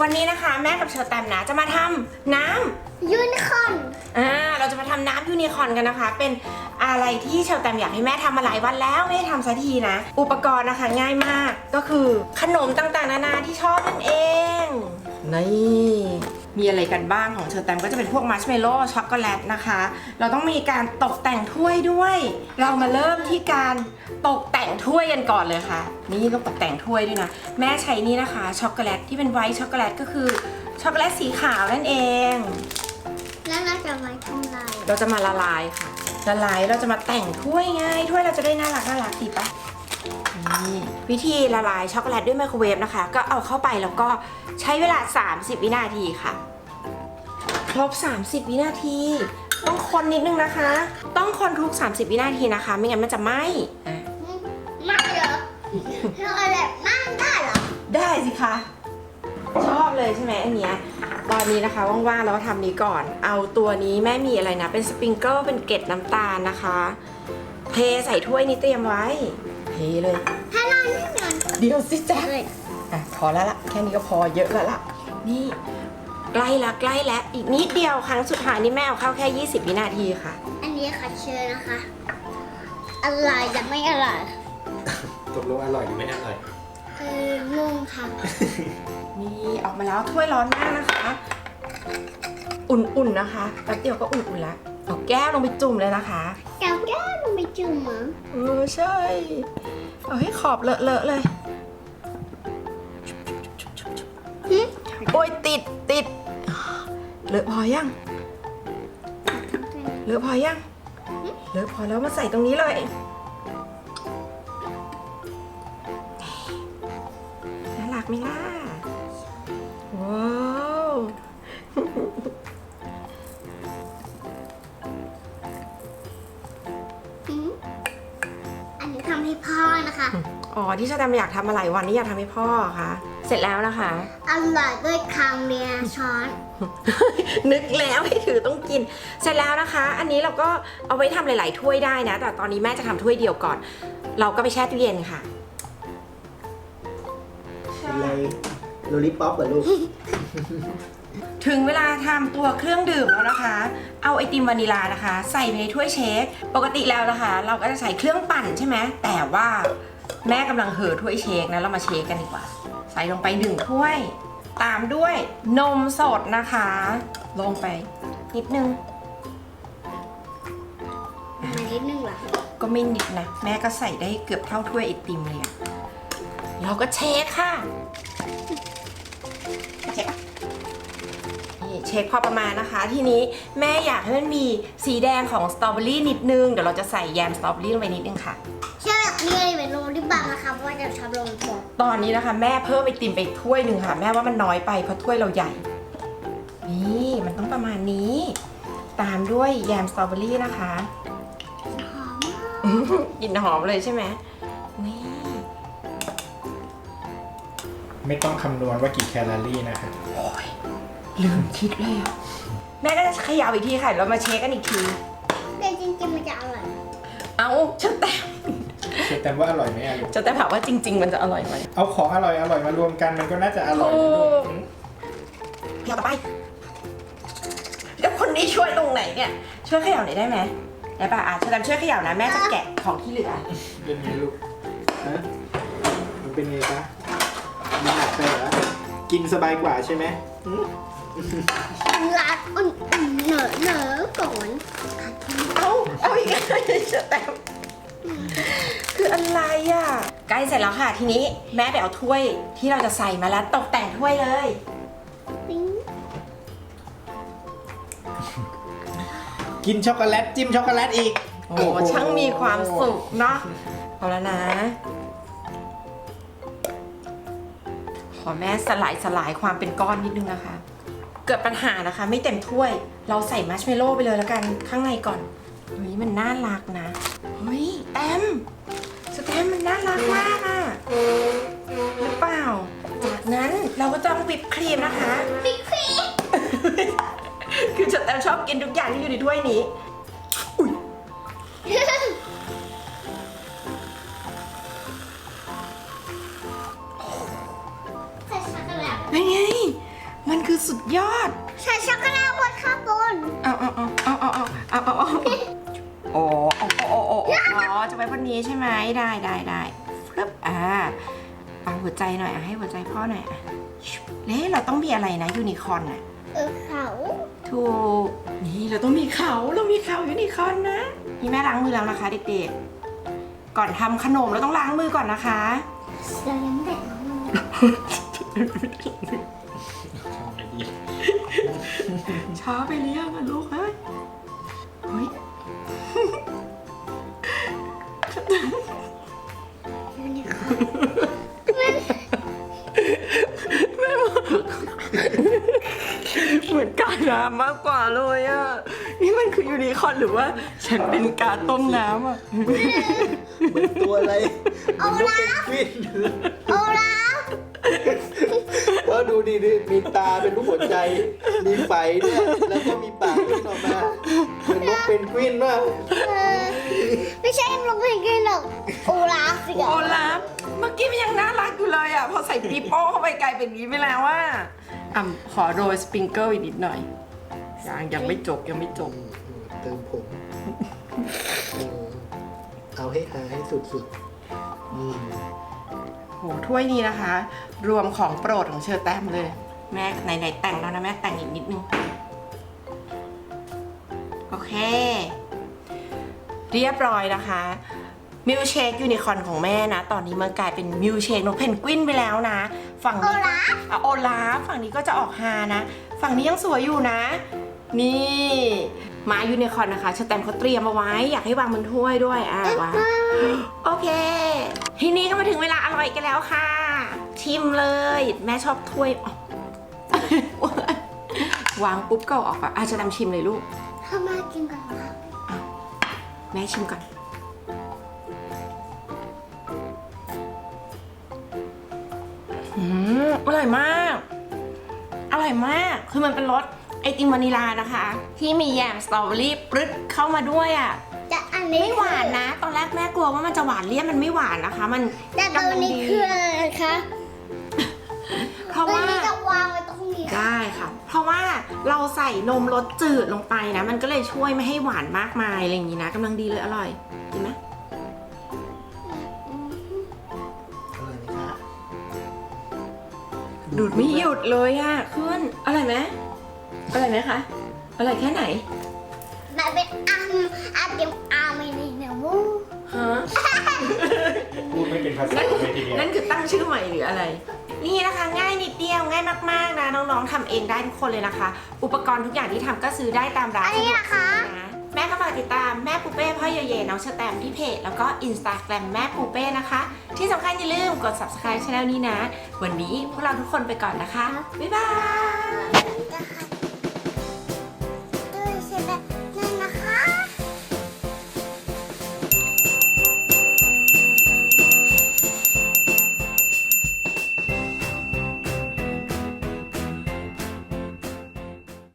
วันนี้นะคะแม่กับเชอร์แตมนะจะมาทำน้ำยูนิคอร์นอ่าเราจะมาทำน้ำยูนิคอร์นกันนะคะ เป็นอะไรที่เชลแตมอยากให้แม่ทำมาหลายวันแล้วไม่ได้ทำสักทีนะ อุปกรณ์นะคะง่ายมากก็คือขนมต่างๆนานาที่ชอบนั่นเอง นี่ มีอะไรกันบ้างของเชอร์แตมก็จะเป็นพวกมัชเมลโล่ช็อกโกแลตนะคะ เราต้องมีการตกแต่งถ้วยด้วย เรามาเริ่มที่การตกแต่งถ้วยกันก่อนเลยค่ะ นี่ต้องตกแต่งถ้วยด้วยนะ แม่ใช้นี่นะคะช็อกโกแลตที่เป็นไวท์ช็อกโกแลตก็คือช็อกโกแลตสีขาวนั่นเอง แล้วเราจะไว้ทำอะไรเราจะมาละลายค่ะละลายเราจะมาแต่งถ้วยไงถ้วยเราจะได้น่ารักน่ารักดีปะ นี่วิธีละลายช็อกโกแลตด้วยไมโครเวฟนะคะ ก็เอาเข้าไปแล้วก็ใช้เวลา 30 วินาทีค่ะ ครบ 30 วินาที ต้องคนนิดนึงนะคะ ต้องคนทุก 30 วินาทีนะคะ ไม่งั้นมันจะไหม้อะไม่เหรอเราแบบนั่งได้เหรอได้สิคะ ชอบเลยใช่ไหมอันเนี้ยตอนนี้นะคะว่างๆเราก็ทำนี้ก่อน เอาตัวนี้แม่มีอะไรนะ เป็นสปริงเกิลเป็นเกล็ดน้ำตาลนะคะ เทใส่ถ้วยนี้เตรียมไว้ เทเลย ถ้าเราไม่นอนเดี๋ยวสิจ๊ะเลยอะพอแล้วล่ะแค่นี้ก็พอเยอะแล้วล่ะนี่ใกล้ละใกล้แล้วอีกนิดเดียวครั้งสุดท้ายนี่แม่เอาเข้าแค่ 20 วินาทีค่ะ อันนี้ค่ะเชิญนะคะอร่อยจะไม่อร่อยตกลงอร่อยหรือไม่อร่อย เอองงค่ะนี่ออกมาแล้วถ้วยร้อนมากนะคะ อุ่นๆนะคะแป๊บเดียวก็อุ่นๆแล้วเอาแก้วลงไปจุ่มเลยนะคะ แก้วแก้วลงไปจุ่มเหรอเออใช่ เอาให้ขอบเลอะๆเลยหึโอ้ยติดติดเลอะพอยังเลอะพอยังเลอะพอแล้วมาใส่ตรงนี้เลยน่ารักไหมล่ะ ให้พ่อนะคะ อ๋อที่ชาดำอยากทำมาหลายวันนี่อยากทำให้พ่อเหรอคะเสร็จแล้วนะคะ อร่อยด้วยคำเรียนช้อน นึกแล้วให้ถือต้องกิน เสร็จแล้วนะคะ อันนี้เราก็เอาไว้ทำหลาย ๆ ถ้วยได้นะ แต่ตอนนี้แม่จะทำถ้วยเดียวก่อน เราก็ไปแช่ตู้เย็นค่ะ เป็นไรโลลิปอปเหรอลูก ถึงเวลาทำตัวเครื่องดื่มแล้วนะคะ เอาไอติมวานิลานะคะ ใส่ไปในถ้วยเชค ปกติแล้วนะคะ เราก็จะใส่เครื่องปั่นใช่ไหมแต่ว่าแม่กำลังเห่อถ้วยเชคนะเรามาเชคกันดีกว่า ใส่ลงไปหนึ่งถ้วย ตามด้วยนมสดนะคะ ลงไปนิดนึงมานิดนึงเหรอก็ไม่นิดนะ แม่ก็ใส่ได้เกือบเท่าถ้วยไอติมเลยอะเราก็เช็คค่ะเช็คปะนี่ เช็คพอประมาณนะคะ ทีนี้แม่อยากให้มันมีสีแดงของสตรอเบอรี่นิดนึง เดี๋ยวเราจะใส่แยมสตรอเบอรี่ลงไปนิดนึงค่ะ เชื่อแบบนี้เลยเป็นโรลิบังนะคะเพราะว่าจะชอบลงถั่วตอนนี้นะคะ แม่เพิ่มไอติมไปอีกถ้วยหนึ่งค่ะ แม่ว่ามันน้อยไปเพราะถ้วยเราใหญ่ นี่มันต้องประมาณนี้ ตามด้วยแยมสตรอเบอรี่นะคะหอมมากกลิ่นหอมเลยใช่ไหมนี่ ไม่ต้องคำนวณว่ากี่แคลอรี่นะครับโอ้ย ลืมคิดเลยอะแม่ก็จะเขย่าอีกทีค่ะเรามาเช็คกันอีกที แต่จริงๆมันจะอร่อยเอาฉันแต่เชื่อแต่ว่าอร่อยไหมอะลูกจะแต่ถามว่าจริง ๆ มันจะอร่อยไหมเอาของอร่อยอร่อยมารวมกันมันก็น่าจะอร่อยนะลูถูกกเขย่าต่อไป แล้วคนนี้ช่วยตรงไหนเนี่ย ช่วยเขย่าหน่อยได้ไหมได้ป่ะอะฉันช่วยเขย่านะแม่จะแกะของที่เหลือ เป็นไงลูกฮะมันเป็นไงคะมันหนักไปเหรอกินสบายกว่าใช่ไหมอืม รัดอุ่นๆเหนอะเหนอะก่อนเอาเอาอีกแล้วจะแต่คืออะไรอะใกล้เสร็จแล้วค่ะ ทีนี้แม่ไปเอาถ้วยที่เราจะใส่มาแล้วตกแต่งถ้วยเลย ปิ๊งกินช็อกโกแลตจิ้มช็อกโกแลตอีกโอ้โหช่างมีความสุขเนาะเอาแล้วนะ ขอแม่สลายสลายความเป็นก้อนนิดนึงนะคะ เกิดปัญหานะคะ ไม่เต็มถ้วย เราใส่มัชเมลโล่ไปเลยแล้วกันข้างในก่อน เฮ้ยมันน่ารักนะ เฮ้ยแตมสแตมมันน่ารักมากอะหรือเปล่า จากนั้นเราก็ต้องวิปครีมนะคะปิ๊กปิ๊กคือสแตมชอบกินทุกอย่างที่อยู่ในถ้วยนี้ สุดยอด ใส่ช็อกโกแลตบนข้างบนเอาเอาเอาเอาเอาเอาเอาเอาเอาโอ้โอ้โอ้โอ้โอ้อ๋อจะไว้บนนี้ใช่ไหมได้ได้ได้ปึ๊บอ่าเอาหัวใจหน่อยอะให้หัวใจพ่อหน่อยอะเล่เราต้องมีอะไรนะยูนิคอร์นอะเออเขาถูกนี่เราต้องมีเขาเรามีเขายูนิคอร์นนะนี่แม่ล้างมือแล้วนะคะเด็กๆก่อนทำขนมเราต้องล้างมือก่อนนะคะเรายังเด็กอยู่ ช้าไปเรียกอะลูกเฮ้ยเฮ้ยยูนิคอร์นเหมือนกาน้ำมากกว่าเลยอะนี่มันคือยูนิคอร์นหรือว่า ฉันเป็นกาต้มน้ำอะเหมือนตัวอะไรเหมือนนกเป็นกวินโอลาฟ ก็ดูดิดิมีตาเป็นรูปหัวใจ มีไฟด้วย แล้วก็มีปากขึ้นออกมาเหมือนนกเป็นกวินว่าเออไม่ใช่นกเพนกวินหรอกโอลาฟสิโอลาฟเมื่อกี้มันยังน่ารักอยู่เลยอะพอใส่ปีโป้เข้าไปกลายเป็นอย่างนี้ไปแล้วว่าอะขอโรยสปริงเกิลอีกนิดหน่อยยังยังไม่จบยังไม่จบ เติมผมเออเอาให้หาให้สุดๆอืม โหถ้วยนี้นะคะ รวมของโปรดของเชอร์แตมเลย แม่ไหนๆแต่งแล้วนะแม่แต่งอีกนิดนึง โอเค เรียบร้อยนะคะมิลเชคยูนิคอร์นของแม่นะ ตอนนี้มันกลายเป็นมิลเชคนกเพนกวินไปแล้วนะ ฝั่งนี้ก็อะโอลาฟฝั่งนี้ก็จะออกฮานะ ฝั่งนี้ยังสวยอยู่นะ นี่ มายูนิคอร์นนะคะเชอร์แตมเขาเตรียมเอาไว้ อยากให้วางบนถ้วยด้วยอะวางโอเค ทีนี้ก็มาถึงเวลาอร่อยกันแล้วค่ะ ชิมเลย แม่ชอบถ้วยอ๋อวางปุ๊บก็เอาออกอะอาจจะนำชิมเลยลูกถ้ามากินกันนะแม่ชิมก่อนอืมอร่อยมาก อร่อยมาก คือมันเป็นรส ไอติมวานิลานะคะ ที่มีแยมสตรอเบอรี่ปรึ๊ดเข้ามาด้วยอะแต่อันนี้ไม่หวานนะ ตอนแรกแม่กลัวว่ามันจะหวานเลี่ยนมันไม่หวานนะคะ มันแต่ตัวนี้คืออะไรคะเพราะตัวว่านี้จะวางไว้ตรงนี้ค่ะได้ค่ะ เพราะว่าเราใส่นมรสจืดลงไปนะ มันก็เลยช่วยไม่ให้หวานมากมายอะไรอย่างนี้นะกำลังดีเลยอร่อยดีไหมอร่อยไหมคะดูดไม่หยุดเลยอะขึ้นอร่อยไหม อร่อยไหมคะ อร่อยแค่ไหนมันเป็นอัมอัมเดียวอาไม่ได้เนี่ยวูฮะ พูดไม่เป็นภาษาเลยทีเดียวนั่นคือตั้งชื่อใหม่หรืออะไร นี่นะคะง่ายนิดเดียวง่ายมากๆนะน้องๆทำเองได้ทุกคนเลยนะคะ อุปกรณ์ทุกอย่างที่ทำก็ซื้อได้ตามร้านอันสะนี้ดวกนะคะซื้อนะแม่ก็ฝากติดตามแม่ปูเป้พ่อเยเยน้องเชอแตมที่เพจแล้วก็อินสตาแกรมแม่ปูเป้นะคะ ที่สำคัญอย่าลืมกด subscribe ช่องนี้นะ วันนี้พวกเราทุกคนไปก่อนนะคะ บ๊ายบายนะคะ